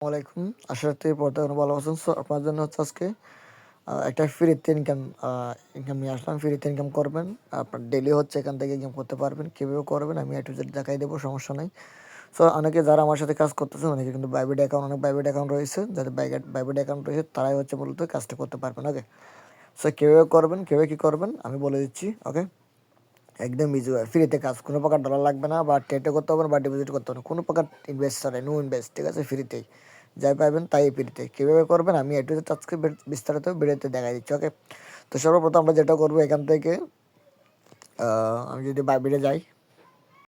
আলাইকুম। আশা রাখতে পড়তে ভালো আছেন। সো আপনার জন্য হচ্ছে আজকে একটা ফ্রিতে ইনকাম ইনকাম নিয়ে আসলাম। ফ্রিতে ইনকাম করবেন। আপনার ডেলি হচ্ছে এখান থেকে ইনকাম করতে পারবেন। কীভাবে করবেন, আমি একটু যদি দেখাই দেবো, সমস্যা নেই। সো অনেকে যারা আমার সাথে কাজ করতেছেন, অনেকে কিন্তু বাইবেট অ্যাকাউন্ট অনেক বাইবেট অ্যাকাউন্ট রয়েছে। যাদের বাইবেট বাইবেট অ্যাকাউন্ট রয়েছে, তারাই হচ্ছে মূলত কাজটা করতে পারবেন ওকে সো কীভাবে করবেন, কীভাবে কী করবেন, আমি বলে দিচ্ছি ওকে একদম ইজি হয় ফ্রিতে কাজ, কোনো প্রকার ডলার লাগবে না, বা টেটে করতে হবে না, বা ডিপোজিট করতে হবে না। কোনো প্রকার ইনভেস্ট ছাড়াই নো ইনভেস্ট ঠিক আছে? ফ্রিতেই যাই পাবেন তাই ফ্রিতে কীভাবে করবেন, আমি একটু আজকে বিস্তারিত বেরোতে দেখা দিচ্ছি ওকে তো সর্বপ্রথম আমরা যেটা করব, এখান থেকে আমি যদি বাইবিটে যাই,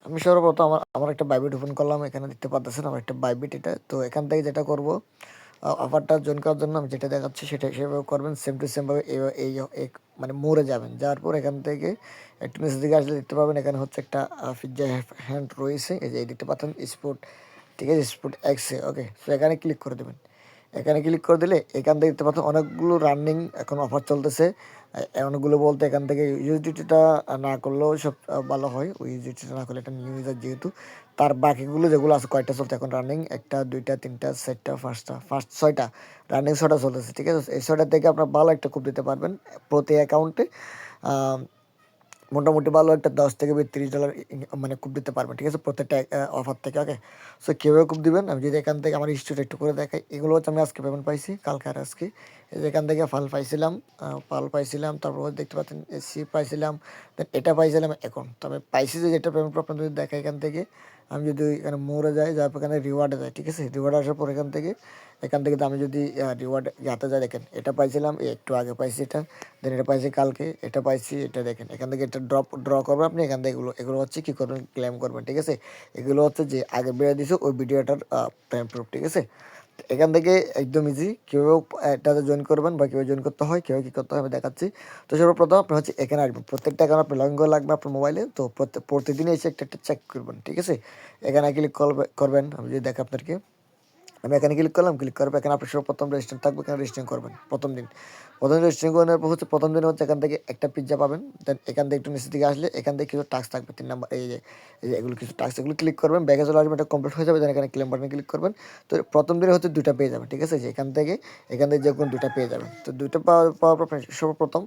আমি সর্বপ্রথম আমার আমার একটা বাইবিট ওপেন করলাম, এখানে দেখতে পাচ্ছেন, আমার একটা বাইবিট এটা। তো এখান থেকে যেটা করব অফারটা জয়েন করার জন্য আমি যেটা দেখাচ্ছি সেটা সেভাবে করবেন সেম টু সেমভাবে এই মানে মোড়ে যাবেন। যাওয়ার পর এখান থেকে একটু নিচের দিকে আসলে দেখতে পাবেন এখানে হচ্ছে একটা পিজ্জা হ্যান্ড রয়েছে, এই যে এই দেখতে পাচ্ছেন স্পোর্ট ঠিক আছে স্পোর্ট এক্সে ওকে সো এখানে ক্লিক করে দেবেন। এখানে ক্লিক করে দিলে এখান থেকে দেখতে পাচ্ছেন অনেকগুলো রানিং এখন অফার চলতেছে। অনেকগুলো বলতে এখান থেকে ইউজিটিটা না করলেও সব ভালো হয়। ওই ইউজিটিটা না করলে এটা নিউ ইউজার যেহেতু, তার বাকিগুলো যেগুলো আছে কয়টা চলছে এখন রানিং একটা, দুইটা, তিনটা, চারটা, পাঁচটা ফার্স্ট ছয়টা রানিং ছয়টা চলতেছে, ঠিক আছে? এই ছয়টা থেকে আপনার ভালো একটা কুপ দিতে পারবেন প্রতি অ্যাকাউন্টে মোটামুটি ভালো একটা দশ থেকে তিরিশ ডলার মানে কুপ দিতে পারবেন ঠিক আছে? প্রত্যেকটা অফার থেকে ওকে সো কীভাবে কুপ দিবেন? আমি যদি এখান থেকে আমার হিস্ট্রিটা একটু করে দেখাই। এগুলো হচ্ছে আমি আজকে পেমেন্ট পাইছি, কালকে আর আজকে। এখান থেকে ফাল পাইছিলাম পাল পাইছিলাম, তারপর দেখতে পাচ্ছেন এসি পাইছিলাম দেন এটা পাইছিলাম এখন। তবে পাইছি যে যেটা পেমেন্ট আপনাদের যদি দেখাই এখান থেকে আমি যদি এখানে মোড়ে যাই, যার এখানে রিওয়ার্ডে যাই, ঠিক আছে? রিওয়ার্ড আসার পর এখান থেকে এখান থেকে আমি যদি রিওয়ার্ড যাতে যাই, দেখেন, এটা পাইছিলাম একটু আগে পাইছি এটা দেন এটা পাইছি কালকে, এটা পাইছি, এটা দেখেন, এখান থেকে এটা ড্রপ ড্র করবেন আপনি, এখান থেকে এগুলো এগুলো হচ্ছে কী করবেন ক্লেম করবেন, ঠিক আছে? এগুলো হচ্ছে যে, আগে বেড়ে দিছে, ওই ভিডিওটার প্রেম প্রুফ ঠিক আছে? এখান থেকে একদম ইজি কেউ এটাতে জয়েন করবেন বা কেউ জয়েন করতে হয় কেউ কী করতে হবে দেখাচ্ছি। তো সর্বপ্রথম আপনি হচ্ছে এখানে আসবেন। প্রত্যেকটা এখানে আপনার লঙ্গ লাগবে আপনার মোবাইলে তো প্রতিদিনই এসে একটা একটা চেক করবেন, ঠিক আছে? এখানে ক্লিক করবেন। আমি যদি দেখি আপনাদেরকে। আমি এখানে ক্লিক করলাম ক্লিক করার পর এখানে আপনি সর্বপ্রথম রেজিস্ট্রেশন থাকবে, এখানে রেজিস্ট্রেশন করবেন, প্রথম দিন। প্রথম রেজিস্ট্রেশন করার পর হচ্ছে প্রথম দিন হচ্ছে এখান থেকে একটা পিজ্জা পাবেন দেন এখান থেকে একটু নিচের দিকে আসলে এখান থেকে কিছু টাস্ক থাকবে, তিন নাম্বার এই যে এগুলো কিছু টাস্ক এগুলো ক্লিক করবেন, ব্যাগে চলে আসবেন, এটা কমপ্লিট হয়ে যাবে দেন এখানে ক্লেম বাটনে ক্লিক করবেন, তো প্রথম দিনে হচ্ছে দুটা পেয়ে যাবেন, ঠিক আছে? যে এখান থেকে এখান থেকে যে কোনো দুটা পেয়ে যাবেন। তো দুটো পাওয়ার পাওয়ার পর সর্বপ্রথম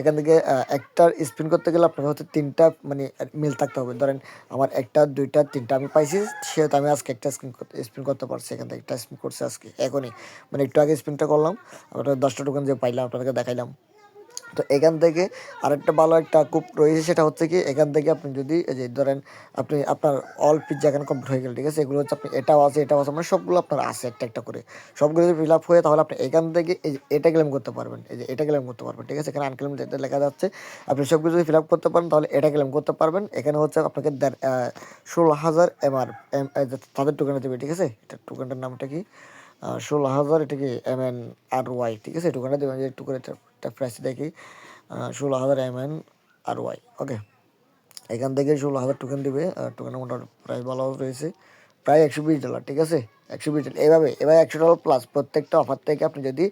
এখান থেকে একটার স্পিন করতে গেলে আপনার হচ্ছে তিনটা মানে মিল থাকতে হবে। ধরেন আমার একটা, দুইটা, তিনটা আমি পাইছি, সেহেতু আমি আজকে একটা স্পিন করতে স্পিন করতে পারছি এখান থেকে স্পিন করছে আজকে। এখনই। মানে একটু আগে স্পিনটা করলাম আপনার দশটা টোকেন যে পাইলাম, আপনাদেরকে দেখাইলাম। তো এখান থেকে আরেকটা ভালো একটা কুপ রয়েছে, সেটা হচ্ছে কি এখান থেকে আপনি যদি এই যে ধরেন আপনি আপনার অল পিজ্জা এখানে কমপ্লিট হয়ে গেল, ঠিক আছে? এগুলো হচ্ছে আপনি এটাও আছে এটাও আছে মানে সবগুলো আপনার আছে একটা একটা করে। সবগুলো যদি ফিল আপ হয়ে তাহলে আপনি এখান থেকে এই এটা ক্লেম করতে পারবেন, এই যে এটা ক্লেম করতে পারবেন, ঠিক আছে? এখানে আনক্লেম যেটা লেখা যাচ্ছে, আপনি সবগুলো যদি ফিল আপ করতে পারেন তাহলে এটা ক্লেম করতে পারবেন। এখানে হচ্ছে আপনাকে ষোলো হাজার এমআর এম তাদের টোকেনে দেবে, ঠিক আছে? এটা টোকেনটার নামটা কি? ষোলো হাজার এটা কি এম এন আর ওয়াই ঠিক আছে? একটুখানে দেবেন একটু করে প্রাইস দেখি। ষোলো হাজার M N R Y okay এখান থেকে ষোলো হাজার টোকেন দিবে টোকেনের মোটামুটি প্রাইস ভালো রয়েছে। প্রায় একশো বিশ ডলার ঠিক আছে? একশো বিশ ডলার। এভাবে এবার একশো ডলার প্লাস প্রত্যেকটা অফার থেকে আপনি যদি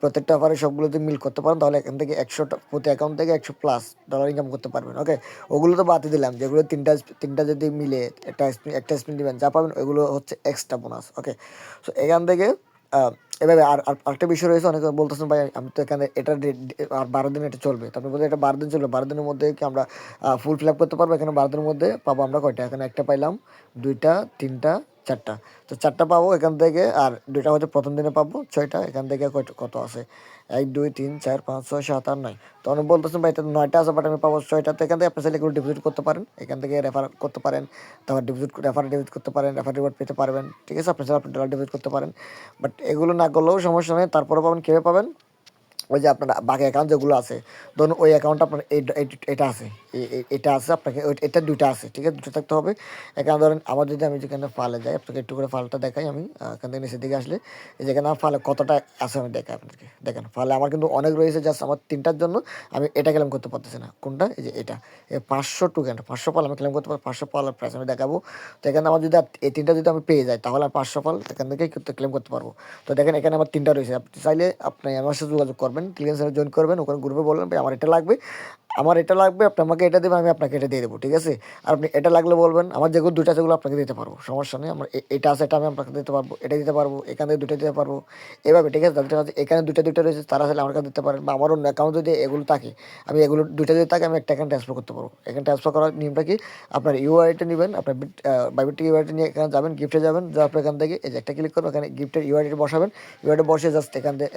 প্রত্যেকটা অফারে সবগুলোতে মিল করতে পারেন, তাহলে এখান থেকে একশো প্রতি অ্যাকাউন্ট থেকে একশো প্লাস ডলার ইনকাম করতে পারবেন ওকে ওগুলো তো বাদ দিলাম, যেগুলো তিনটা তিনটা যদি মিলে, একটা একটা স্পিন দিবেন, যা পাবেন, ওইগুলো হচ্ছে এক্সট্রা বোনাস ওকে সো এখান থেকে এভাবে আর আর, আরেকটা বিষয় রয়েছে, অনেকে বলতেছেন, ভাই, আমি তো এখানে এটা আর বারো দিন এটা চলবে। তারপরে বলতে এটা বারো দিন চলবে। বারো দিনের মধ্যে কি আমরা ফুল ফিল আপ করতে পারব? এখানে বারো দিনের মধ্যে পাবো আমরা কয়টা? এখানে একটা পাইলাম, দুইটা, তিনটা চারটা। তো চারটা পাবো এখান থেকে, আর দুইটা হচ্ছে প্রথম দিনে পাবো, ছয়টা, এখান থেকে কত আছে? এক, দুই, তিন, চার, পাঁচ, ছয়, সাত, আট, নয়। তো অনেক বলতেছেন ভাই এটা নয়টা আছে বাট আমি পাবো ছয়টা। তো এখান থেকে আপনি চাইলে ডিপোজিট করতে পারেন। এখান থেকে রেফার করতে পারেন, তারপর ডিপোজিট রেফার ডিপোজিট করতে পারেন রেফার রিওয়ার্ড পেতে পারবেন। ঠিক আছে আপনি চাইলে আপনি ডলার ডিপোজিট করতে পারেন। বাট এগুলো না করলেও সমস্যা নেই তারপরে পাবেন, কীভাবে পাবেন? ওই যে আপনার বাকি অ্যাকাউন্ট যেগুলো আছে, ধরুন ওই অ্যাকাউন্ট আপনার এটা আছে এটা আছে আপনাকে এটা দুইটা আছে, ঠিক আছে? দুটো থাকতে হবে। এখানে ধরেন আমার যদি আমি যেখানে ফালে যাই, আপনাকে একটু করে ফালটা দেখাই আমি এখান থেকে নিচের দিকে আসলে। যেখানে আমার ফালে কতটা আছে আমি দেখাই আপনাকে। দেখেন ফালে আমার কিন্তু অনেক রয়েছে জাস্ট আমার তিনটার জন্য আমি এটা ক্লেম করতে পারতেছি না। কোনটা? এই যে এটা। পাঁচশো টোকেন পাঁচশো পাল আমি ক্লেম করতে পারি পাঁচশো পালের প্রাইস আমি দেখাবো। তো এখানে আমার যদি এই তিনটা যদি আমি পেয়ে যাই, তাহলে পাঁচশো পাল এখান থেকে ক্লেম করতে পারব। তো দেখেন, এখানে আমার তিনটা রয়েছে। আপনি চাইলে আপনি আমার সাথে যোগাযোগ করবেন। ক্লিয়ার ক্লিয়ারেন্স জয়েন করবেন ওখানে গ্রুপে বলবেন ভাই আমার এটা লাগবে। আমার এটা লাগবে, আপনি আমাকে এটা দেবেন, আমি আপনাকে এটা দিয়ে দেবো, ঠিক আছে? আর আপনি এটা লাগলে বলবেন, আমার যেগুলো দুটো আছে আপনাকে দিতে পারব, সমস্যা নেই, আমার এটা আছে, এটা আমি আপনাকে দিতে পারব, এটা দিতে পারব, এখান থেকে দুটো দিতে পারব, এভাবে, ঠিক আছে? যাদের কাছে এখানে দুটো দুটো রয়েছে, তারা আসলে আমার কাছে দিতে পারেন, বা আমার অন্য অ্যাকাউন্ট যদি এগুলো থাকে, আমি এগুলো দুটো যদি থাকে, আমি একটা অ্যাকাউন্ট ট্রান্সফার করতে পারব। এখানে ট্রান্সফার করার নিয়মটা কি? আপনার ইউআইটা নেবেন, আপনার বাইবিট ইউআইটা নিয়ে এখানে যাবেন গিফটে যাবেন, যাওয়ার পর এখান থেকে এই যে একটা ক্লিক করবেন, এখানে গিফটের ইউআইটি বসাবেন ইউআইটি বসে জাস্ট এখান থেকে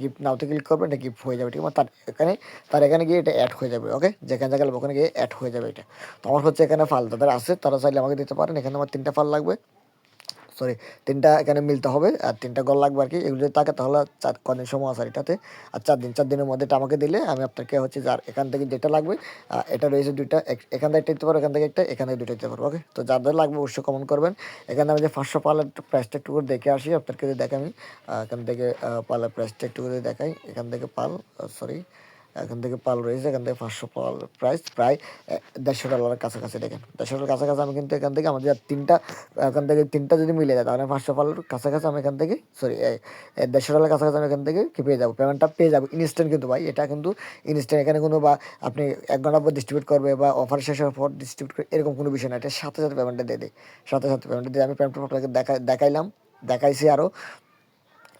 গিফট নাওতে ক্লিক করবেন, এটা গিফট হয়ে যাবে, ঠিক আছে? তার এখানে তার এখানে গিয়ে এটা অ্যাড হয়ে যাবে। ওকে যেখানে জায়গায় ওখানে গিয়ে অ্যাড হয়ে যাবে এটা। তো আমার হচ্ছে এখানে ফাল তাদের আছে, তারা চাইলে আমাকে দিতে পারেন। এখানে আমার তিনটা ফাল লাগবে। সরি তিনটা এখানে মিলতে হবে, আর তিনটা গল লাগবে আর কি। এগুলো যদি থাকে তাহলে চার, কদিন সময় আছে এটাতে। আর চার দিন, চার দিনের মধ্যে এটা আমাকে দিলে আমি আপনাকে হচ্ছে যার এখান থেকে যেটা লাগবে এটা রয়েছে দুইটা এখান থেকে একটা দিতে পারব এখান থেকে একটা, এখান থেকে দুটো দিতে পারব ওকে তো যাদের লাগবে অবশ্যই কমেন্ট করবেন। এখানে আমি যে পাঁচশো পালের প্রাইসটা একটু করে দেখে আসি আপনাকে যদি দেখাই আমি। এখান থেকে পালের প্রাইসটা একটু করে দেখাই। এখান থেকে পাল সরি এখান থেকে পাল রয়েছে, এখান থেকে পাঁচশো পাল প্রাইস প্রায় দেড়শো ডলারের কাছাকাছি দেখেন। দেড়শো ডলার কাছাকাছি আমি কিন্তু এখান থেকে আমাদের তিনটা, এখান থেকে তিনটা যদি মিলে যায়, তাহলে পাঁচশো পালের কাছাকাছি আমি এখান থেকে সরি দেড়শো ডলার কাছাকাছি আমি এখান থেকে কি পেয়ে যাব? পেমেন্টটা পেয়ে যাব ইনস্ট্যান্ট কিন্তু ভাই। এটা কিন্তু ইনস্ট্যান্ট এখানে কোনো বা আপনি এক ঘণ্টা পর ডিস্ট্রিবিউট করবে বা অফার শেষ হওয়ার পর ডিস্ট্রিবিউট করবে এরকম কোনো বিষয় না। এটা সাথে সাথে পেমেন্টটা দিয়ে দেয় সাথে সাথে পেমেন্টটা দিয়ে আমি পেমেন্টটা আপনাকে দেখা দেখাইলাম, দেখাইছি আরও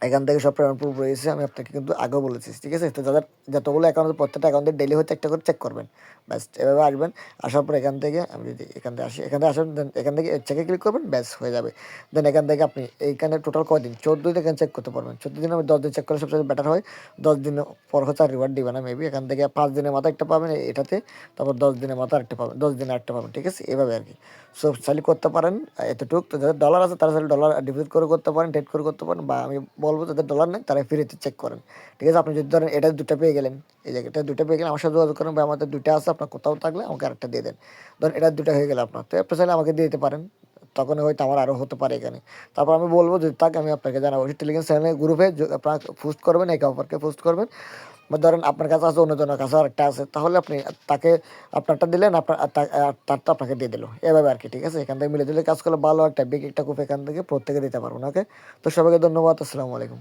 এখান থেকে সব পেমেন্ট প্রুফ রয়েছে, আমি আপনাকে কিন্তু আগেও বলেছি, ঠিক আছে? তো যাদের, যতগুলো অ্যাকাউন্ট প্রত্যেকটা অ্যাকাউন্টে ডেলি হচ্ছে, একটা করে চেক করবেন। ব্যাস, এভাবে আসবেন, আসার পর এখান থেকে আমি যদি এখান থেকে আসি, এখান থেকে আসেন দেন এখান থেকে চেকে ক্লিক করবেন, ব্যাস, হয়ে যাবে। দেন এখান থেকে আপনি এইখানে টোটাল কদিন চোদ্দ দিন এখানে চেক করতে পারবেন। চোদ্দ দিন আমি দশ দিন চেক করলে সবচেয়ে বেটার হয়। দশ দিন পর হচ্ছে আর রিওয়ার্ড দিবে না মেবি এখান থেকে পাঁচ দিনের মাথা একটা পাবেন এটাতে। তারপর দশ দিনের মাথা আরেকটা পাবেন, দশ দিনে আরেকটা পাবেন, ঠিক আছে? এভাবে আর কি। সো চাইলে করতে পারেন, এতটুকু। তো যাদের ডলার আছে, তারা ডলার ডিপোজিট করে করতে পারেন ট্রেড করে করতে পারেন, বা আমি বলব, তাদের ডলার নেই তারা ফ্রিতে চেক করেন। ঠিক আছে, আপনি যদি ধরেন এটা দুটো পেয়ে গেলেন, এই জায়গাটা দুটো পেয়ে গেলেন, আমার সাথে যোগাযোগ করেন বা আমাদের দুটো আছে, আপনার কোথাও থাকলে আমাকে আরেকটা দিয়ে দেন। ধরেন এটা দুটো হয়ে গেলে আপনার, তো আপনি চাইলে আমাকে দিয়ে দিতে পারেন। তখন হয়তো আমার আরও হতে পারে এখানে। তারপর আমি বলব যদি তাকে আমি আপনাকে জানাব। টেলিগ্রাম চ্যানেলে গ্রুপে আপনার পোস্ট করবেন, একে অপরকে পোস্ট করবেন। বা ধরেন আপনার কাছে আছে, অন্যজনের কাছে আরেকটা আছে। তাহলে আপনি তাকে আপনারটা দিলেন, আপনার তারটা আপনাকে দিয়ে দিল। এভাবে আর কি ঠিক আছে? এখান থেকে মিলে দিলে কাজ করলে ভালো একটা বিগ একটা কুপ এখান থেকে প্রত্যেকে দিতে পারব ওনাকে তো সবাইকে ধন্যবাদ, আসসালামু আলাইকুম।